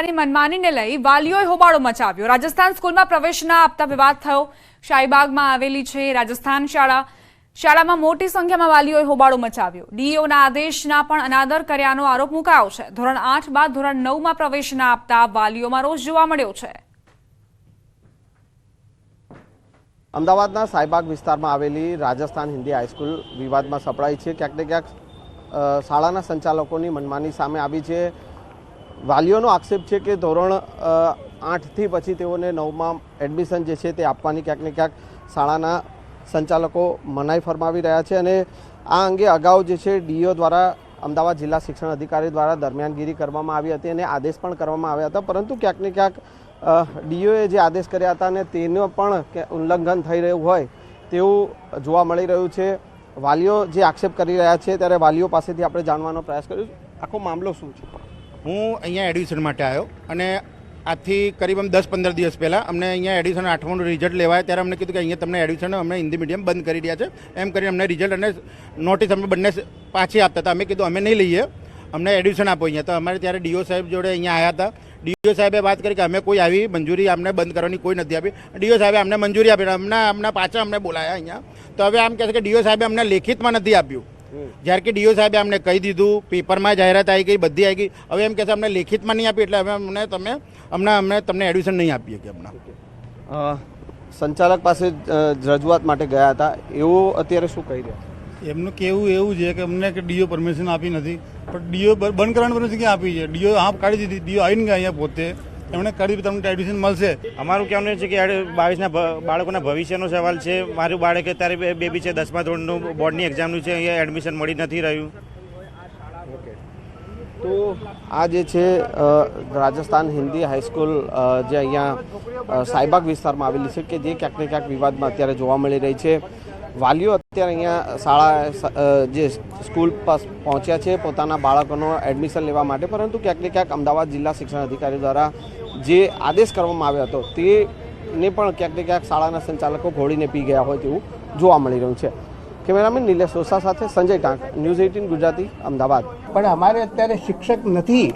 શાળાની મનમાનીને લઈ વાલીઓએ હોબાળો મચાવ્યો. રાજસ્થાન સ્કૂલમાં પ્રવેશ ના આપતા વિવાદ થયો. શાહીબાગમાં આવેલી છે રાજસ્થાન શાળા. શાળામાં મોટી સંખ્યામાં વાલીઓએ હોબાળો મચાવ્યો. ડીઈઓના આદેશના પણ અનાદર કર્યાનો આરોપ મુકાયો છે. ધોરણ આઠ બાદ ધોરણ નવમાં પ્રવેશ ના આપતા વાલીઓમાં રોષ જોવા મળ્યો છે. અમદાવાદના સાયબાગ વિસ્તારમાં આવેલી રાજસ્થાન હિન્દી હાઈસ્કૂલ વિવાદમાં સપડાઈ છે. ક્યાંક ને ક્યાંક શાળાના સંચાલકોની મનમાની સામે આવી છે. વાલીઓનો આક્ષેપ છે કે ધોરણ આઠથી પછી તેઓને નવમાં એડમિશન જે છે તે આપવાની ક્યાંક ને ક્યાંક શાળાના સંચાલકો મનાઈ ફરમાવી રહ્યા છે અને આ અંગે અગાઉ જે છે ડીઓ દ્વારા અમદાવાદ જિલ્લા શિક્ષણ અધિકારી દ્વારા દરમિયાનગીરી કરવામાં આવી હતી અને આદેશ પણ કરવામાં આવ્યા હતા. પરંતુ ક્યાંક ને ક્યાંક ડીઓએ જે આદેશ કર્યા હતા અને તેનો પણ ઉલ્લંઘન થઈ રહ્યું હોય તેવું જોવા મળી રહ્યું છે. વાલીઓ જે આક્ષેપ કરી રહ્યા છે ત્યારે વાલીઓ પાસેથી આપણે જાણવાનો પ્રયાસ કર્યો આખો મામલો શું છે? હું અહીંયા એડમિશન માટે આવ્યો અને આજથી કરીબ દસ પંદર દિવસ પહેલાં અમને અહીંયા એડમિશન આઠમાનું રિઝલ્ટ લેવાય ત્યારે અમને કીધું કે અહીંયા તમને એડમિશન અમે હિન્દી મીડિયમ બંધ કરી રહ્યા છે. એમ કરીને અમને રિઝલ્ટ અને નોટિસ અમે બંને પાછી આપતા હતા. અમે કીધું અમે નહીં લઈએ, અમને એડમિશન આપો અહીંયા. તો અમારે ત્યારે ડીઓ સાહેબ જોડે અહીંયા આવ્યા હતા. ડીઓ સાહેબે વાત કરી કે અમે કોઈ આવી મંજૂરી અમને બંધ કરવાની કોઈ નથી આપી. ડીઓ સાહેબે અમને મંજૂરી આપી અમને અમને પાછા અમને બોલાયા અહીંયા. તો હવે આમ કહે છે કે ડીઓ સાહેબે અમને લેખિતમાં નથી આપ્યું. જ્યારે કે ડીઓ સાહેબે અમને કહી દીધું પેપરમાં જાહેરાત આવી ગઈ બધી આવી ગઈ. હવે એમ કહે છે અમને લેખિતમાં નહીં આપી એટલે હવે અમને તમે અમને અમને તમને એડમિશન નહીં આપીએ કે હમણાં. સંચાલક પાસે રજૂઆત માટે ગયા હતા. એવું અત્યારે શું કહી રહ્યા એમનું કેવું એવું છે કે અમને કે ડીઓ પરમિશન આપી નથી. પણ ડીઓ બંધ કરવાની પરમિશન ક્યાં આપી છે? ડીઓ હા કાઢી દીધી ડીઓ આવીને ગયા અહીંયા પોતે. એમણે કરી તમને એડમિશન મળશે. અમારું કહેવાનું છે કે બાવીસના બાળકોના ભવિષ્યનો સવાલ છે. મારું બાળક અત્યારે બેબી છે, દસમા ધોરણનું, બોર્ડની એક્ઝામનું છે, અહીંયા એડમિશન મળી નથી રહ્યું. તો આ જે છે રાજસ્થાન હિન્દી હાઈસ્કૂલ જે અહીંયા સાયબાગ વિસ્તારમાં આવેલી છે કે જે ક્યાંક ને ક્યાંક વિવાદમાં અત્યારે જોવા મળી રહી છે. વાલીઓ અત્યારે અહીંયા શાળા જે સ્કૂલ પાસ પહોંચ્યા છે પોતાના બાળકોનો એડમિશન લેવા માટે, પરંતુ ક્યાંક ને ક્યાંક અમદાવાદ જિલ્લા શિક્ષણ અધિકારી દ્વારા જે આદેશ કરવામાં આવ્યો હતો, તેને પણ ક્યાંક ને ક્યાંક શાળાના સંચાલકો ઘોડીને પી ગયા હોય તેવું જોવા મળી રહ્યું છે. કેમેરામેન નિલેશ સોસા સાથે સંજય ટાંક, ન્યૂઝ એઇટીન ગુજરાતી, અમદાવાદ. પણ અમારે અત્યારે શિક્ષક નથી.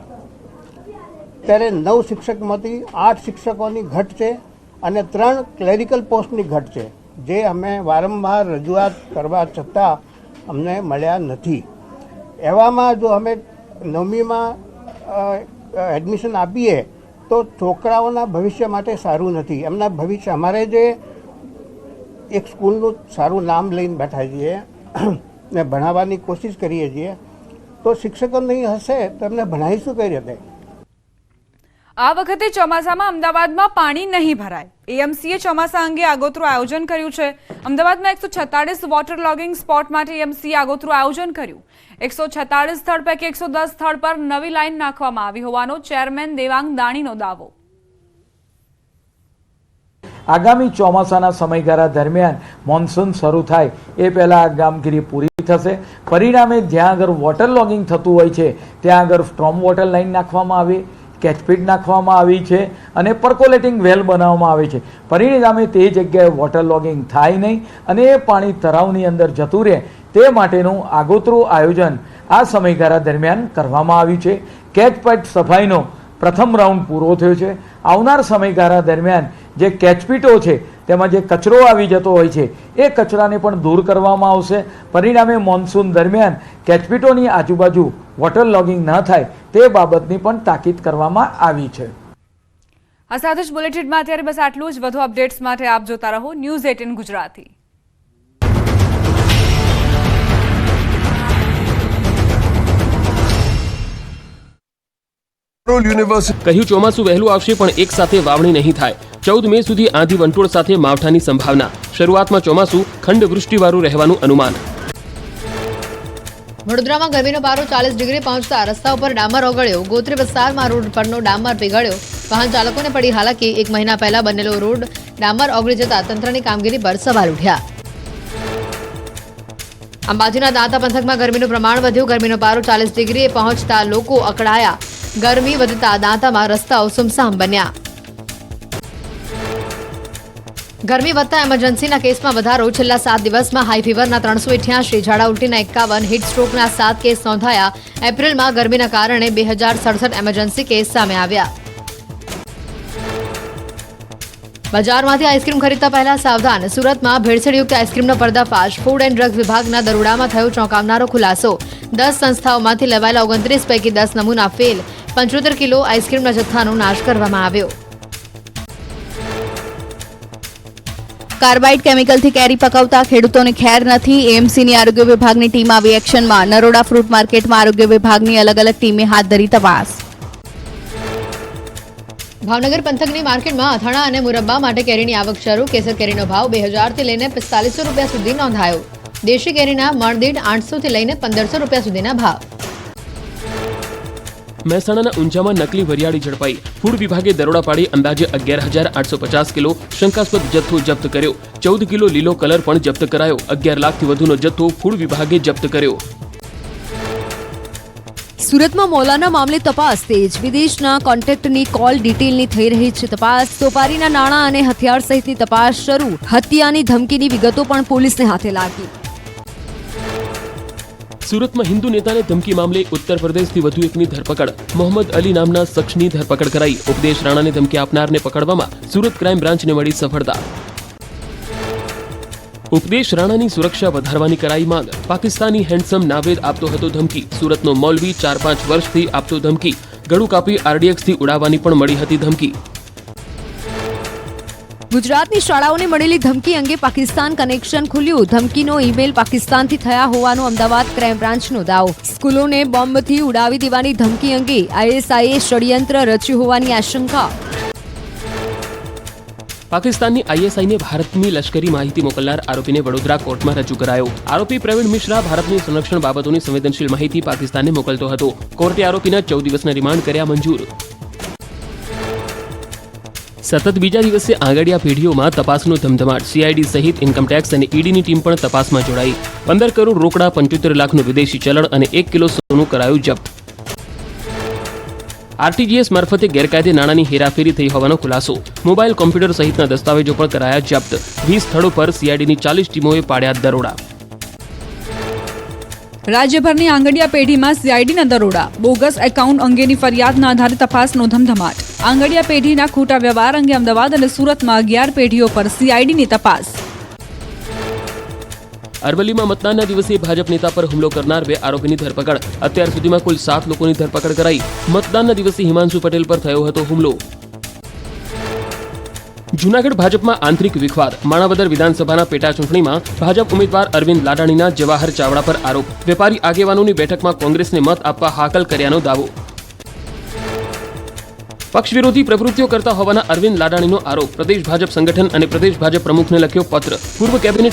ત્યારે નવ શિક્ષકમાંથી આઠ શિક્ષકોની ઘટ છે અને ત્રણ ક્લેરિકલ પોસ્ટની ઘટ છે, જે અમે વારંવાર રજૂઆત કરવા છતાં અમને મળ્યા નથી. એવામાં જો અમે નવમીમાં એડમિશન આપીએ તો છોકરાઓના ભવિષ્ય માટે સારું નથી. એમના ભવિષ્ય, અમારે જે એક સ્કૂલનું સારું નામ લઈને બેઠા છીએ, ને ભણાવવાની કોશિશ કરીએ છીએ, તો શિક્ષકો નહીં હશે તો એમને ભણાવીશું કઈ રીતે આ વખતે ચોમાસામાં અમદાવાદમાં પાણી નહીં ભરાય. એએમસીએ ચોમાસા અંગે આગોતરું આયોજન કર્યું છે. અમદાવાદમાં એકસો છત્તાળીસ વોટર લોગિંગ સ્પોટ માટે એએમસીએ આગોતરું આયોજન કર્યું. એકસો છત્તાળીસ સ્થળ પૈકી એકસો દસ સ્થળ પર નવી લાઈન નાખવામાં આવી હોવાનો ચેરમેન દેવાંગ દાણીનો દાવો. આગામી ચોમાસાના સમયગાળા દરમિયાન મોન્સૂન શરૂ થાય એ પહેલાં આ કામગીરી પૂરી થશે. પરિણામે જ્યાં આગળ વોટર લોગિંગ થતું હોય છે, ત્યાં આગળ સ્ટ્રોમ વોટર લાઇન નાખવામાં આવી. કેચપીટ નાખવામાં આવી છે અને પર્કોલેટિંગ વેલ બનાવવામાં આવે છે. પરિણામે તે જગ્યાએ વોટર લોગિંગ થાય નહીં અને એ પાણી તળાવની અંદર જતું રહે તે માટેનું આગોતરું આયોજન આ સમયગાળા દરમિયાન કરવામાં આવ્યું છે. કેચપેટ સફાઈનો પ્રથમ રાઉન્ડ પૂરો થયો છે. આવનાર સમયગાળા દરમિયાન જે કેચપીટો છે, તેમાં જે કચરો આવી જતો હોય છે, એ કચરાને પણ દૂર કરવામાં આવશે. પરિણામે મોન્સૂન દરમિયાન કેચપીટોની આજુબાજુ વોટર લોગિંગ ન થાય તે બાબતની પણ તાકીદ કરવામાં આવી છે. આ સાથે જ બુલેટિનમાં અત્યારે બસ આટલું જ. વધુ અપડેટ્સ માટે આપ જોતા રહો ન્યૂઝ એટીન ગુજરાતી. કહ્યું ચોમાસું વહેલું આવશે પણ એક સાથે વાવણી નહીં થાય. ચૌદ મે સુધી આંધી વંટોળ સાથે માવઠાની સંભાવના. શરૂઆતમાં ચોમાસું ખંડ વૃષ્ટિવાળું રહેવાનું અનુમાન. વડોદરામાં ગરમીનો પારો ચાલીસ ડિગ્રી પહોંચતા રસ્તા ઉપર ડામર ઓગળ્યો. ગોત્રી વિસ્તારમાં રોડ પરનો ડામર પીગળ્યો. વાહન ચાલકોને પડી હાલાકી. એક મહિના પહેલા બનેલો રોડ ડામર ઓગળી જતા તંત્રની કામગીરી પર સવાલ ઉઠ્યા. અંબાજીના દાંતા પંથકમાં ગરમીનું પ્રમાણ વધ્યું. ગરમીનો પારો ચાલીસ ડિગ્રીએ પહોંચતા લોકો અકળાયા. ગરમી વધતા દાંતામાં રસ્તાઓ સુમસામ બન્યા. ગરમી વધતા એમરજન્સીના કેસમાં વધારો. છેલ્લા સાત દિવસમાં હાઈ ફીવરના ત્રણસો અઠ્યાસી, ઝાડા ઉલટીના એકાવન હીટ સ્ટ્રોકના સાત કેસ નોંધાયા. એપ્રિલમાં ગરમીના કારણે બે હજાર સડસઠ એમરજન્સી કેસ સામે આવ્યા. બજારમાંથી આઈસ્ક્રીમ ખરીદતા પહેલા સાવધાન. સુરતમાં ભેળસેળયુક્ત આઈસ્ક્રીમનો પર્દાફાશ. ફૂડ એન્ડ ડ્રગ્સ વિભાગના દરોડામાં થયો ચોંકાવનારો ખુલાસો. દસ સંસ્થાઓમાંથી લેવાયેલા ઓગણત્રીસ પૈકી દસ નમૂના ફેલ પંચોતેર કિલો આઈસ્ક્રીમના જથ્થાનો નાશ કરવામાં આવ્યો. કાર્બાઇડ કેમિકલથી કેરી પકવતા ખેડૂતોને ખેર નથી. એએમસીની આરોગ્ય વિભાગની ટીમ આવી એક્શનમાં. નરોડા ફ્રૂટ માર્કેટમાં આરોગ્ય વિભાગની અલગ અલગ ટીમે હાથ ધરી તપાસ. ભાવનગર પંથકની માર્કેટમાં અથાણા અને મુરબ્બા માટે કેરીની આવક શરૂ. કેસર કેરીનો ભાવ બે હજારથી લઈને પિસ્તાલીસો રૂપિયા સુધી નોંધાયો. દેશી કેરીના મણદીઠ આઠસોથી લઈને પંદરસો રૂપિયા સુધીના ભાવ. મહેસાણાના ઊંઝામાં નકલી વરિયાળી ઝડપાઈ. ફૂડ વિભાગે દરોડા પાડી અંદાજે અગિયાર હજાર આઠસો પચાસ કિલો શંકાસ્પદ જથ્થો જપ્ત કર્યો. ચૌદ કિલો લીલો કલર પણ જપ્ત કરાયો. અગિયાર લાખથી વધુનો જથ્થો ફૂડ વિભાગે જપ્ત કર્યો. સુરતમાં મૌલાના મામલે તપાસ તેજ. વિદેશના કોન્ટેક્ટની કોલ ડિટેલની થઈ રહી છે તપાસ. સોપારીના નાણાં અને હથિયાર સહિતની તપાસ શરૂ. હત્યાની ધમકીની વિગતો પણ પોલીસને હાથે લાગી. સુરતમાં હિન્દુ નેતાને ધમકી મામલે ઉત્તર પ્રદેશથી વધુ એકની ધરપકડ. મોહમ્મદ અલી નામના શખ્સની ધરપકડ કરાઈ. ઉપદેશ રાણાને ધમકી આપનારને પકડવામાં સુરત ક્રાઇમ બ્રાન્ચને મળી સફળતા. ઉપદેશ રાણાની સુરક્ષા વધારવાની કરાઈ માંગ. પાકિસ્તાની હેન્ડસમ નાવેદ આપતો હતો ધમકી. સુરતનો મૌલવી ચાર પાંચ વર્ષથી આપતો ધમકી. ગળું કાપી આરડીએક્સથી ઉડાવવાની પણ મળી હતી ધમકી. ગુજરાતની શાળાઓને મળેલી ધમકી અંગે પાકિસ્તાન કનેક્શન ખુલ્યું. ધમકીનો ઈમેલ પાકિસ્તાનથી થયા હોવાનો અમદાવાદ ક્રાઇમ બ્રાન્ચનો દાવો. સ્કૂલોને બોમ્બથી ઉડાવી દેવાની ધમકી અંગે આઈએસઆઈએ ષડયંત્ર રચ્યું હોવાની આશંકા. પાકિસ્તાનની આઈએસઆઈને ભારતની લશ્કરી માહિતી મોકલનાર આરોપીને વડોદરા કોર્ટમાં રજૂ કરાયો. આરોપી પ્રવીણ મિશ્રા ભારતની સંરક્ષણ બાબતોની સંવેદનશીલ માહિતી પાકિસ્તાનને મોકલતો હતો. કોર્ટે આરોપીના ચૌદ દિવસના રિમાન્ડ કર્યા મંજૂર. સતત બીજા દિવસે આંગડિયા પેઢીઓમાં તપાસનો ધમધમાટ. સીઆઈડી સહિત ઇન્કમટેક્સ અને ઈડીની ટીમ પણ તપાસમાં જોડાઈ. પંદર કરોડ રોકડા, પંચોતેર લાખનું વિદેશી ચલણ અને એક કિલો સોનું કરાયું જપ્ત. આરટીજીએસ મારફતે ગેરકાયદે નાણાંની હેરાફેરી થઈ હોવાનો ખુલાસો. મોબાઈલ, કોમ્પ્યુટર સહિતના દસ્તાવેજો પણ કરાયા જપ્ત. વીસ સ્થળો પર સીઆઈડીની ચાલીસ ટીમોએ પાડ્યા દરોડા. રાજ્યભરની આંગડિયા પેઢીમાં સીઆઈડીના દરોડા. બોગસ એકાઉન્ટ અંગેની ફરિયાદના આધારે તપાસનો ધમધમાટ. આંગડિયા પેઢીના ખોટા વ્યવહાર અંગે અમદાવાદ અને સુરતમાં અગિયાર પેઢીઓ પર સીઆઈડીની તપાસ. અરવલ્લીમાં મતદાનના દિવસે ભાજપ નેતા પર હુમલો કરનાર બે આરોપીની ધરપકડ. અત્યાર સુધીમાં કુલ સાત લોકોની ધરપકડ કરાઈ. મતદાનના દિવસે હિમાંશુ પટેલ પર થયો હતો હુમલો. જૂનાગઢ ભાજપમાં આંતરિક વિખવાદ. માણાવદર વિધાનસભાના પેટા ચૂંટણીમાં ભાજપ ઉમેદવાર અરવિંદ લાડાણીના જવાહર ચાવડા પર આરોપ. વેપારી આગેવાનોની બેઠકમાં કોંગ્રેસને મત આપવા હાકલ કર્યાનો દાવો. પક્ષ વિરોધી પ્રવૃત્તિઓ કરતા હોવાના અરવિંદ લાડાણીનો આરોપ. પ્રદેશ ભાજપ સંગઠન અને પ્રદેશ ભાજપ પ્રમુખને લખ્યો પત્ર. પૂર્વ કેબિનેટ